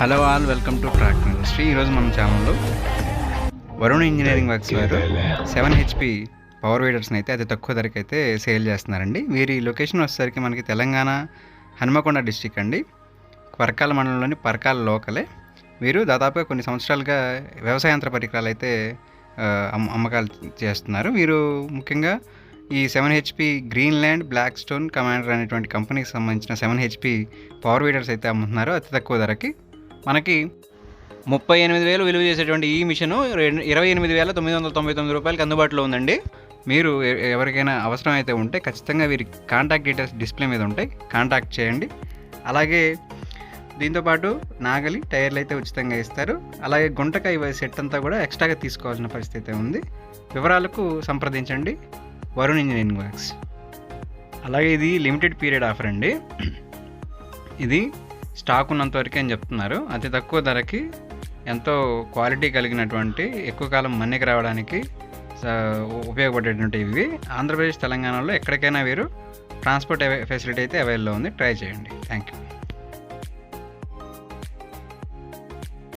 Hello all welcome to track industry ఈరోజు మన ఛానల్లో వరుణ్ ఇంజనీరింగ్ వర్క్స్ వారు సెవెన్ హెచ్పి పవర్ వీడర్స్ని అయితే అతి తక్కువ ధరకి అయితే సేల్ చేస్తున్నారండి. వీరి లొకేషన్ వచ్చేసరికి మనకి తెలంగాణ హనుమకొండ డిస్టిక్ అండి. పరకాల మండలంలోని పరకాల లోకలే. వీరు దాదాపుగా కొన్ని సంవత్సరాలుగా వ్యవసాయ యంత్ర పరికరాలు అయితే అమ్మకాలు చేస్తున్నారు. వీరు ముఖ్యంగా ఈ seven HP green land black stone commander అనేటువంటి కంపెనీకి సంబంధించిన సెవెన్ హెచ్పి పవర్ వీడర్స్ అయితే అమ్ముతున్నారు అతి తక్కువ ధరకి. మనకి ముప్పై ఎనిమిది వేలు విలువ చేసేటువంటి ఈ మిషన్ ఇరవై ఎనిమిది వేల తొమ్మిది వందల తొంభై తొమ్మిది రూపాయలకి అందుబాటులో ఉందండి. మీరు ఎవరికైనా అవసరం అయితే ఉంటే ఖచ్చితంగా వీరి కాంటాక్ట్ డీటెయిల్స్ డిస్ప్లే మీద ఉంటాయి. కాంటాక్ట్ చేయండి. అలాగే దీంతోపాటు నాగలి టైర్లు అయితే ఉచితంగా ఇస్తారు. అలాగే గుంటకాయ సెట్ అంతా కూడా ఎక్స్ట్రాగా తీసుకోవాల్సిన పరిస్థితి అయితే ఉంది. వివరాలకు సంప్రదించండి. Varun engineering works. అలాగే ఇది లిమిటెడ్ పీరియడ్ ఆఫర్ అండి. ఇది స్టాక్ ఉన్నంత వరకే అని చెప్తున్నారు. అతి తక్కువ ధరకి ఎంతో క్వాలిటీ కలిగినటువంటి ఎక్కువ కాలం మన్నిక రావడానికి ఉపయోగపడేటువంటి ఇవి. ఆంధ్రప్రదేశ్ తెలంగాణలో ఎక్కడికైనా వీరు ట్రాన్స్పోర్ట్ ఫెసిలిటీ అయితే అవైలబుల్లో ఉంది. ట్రై చేయండి. Thank you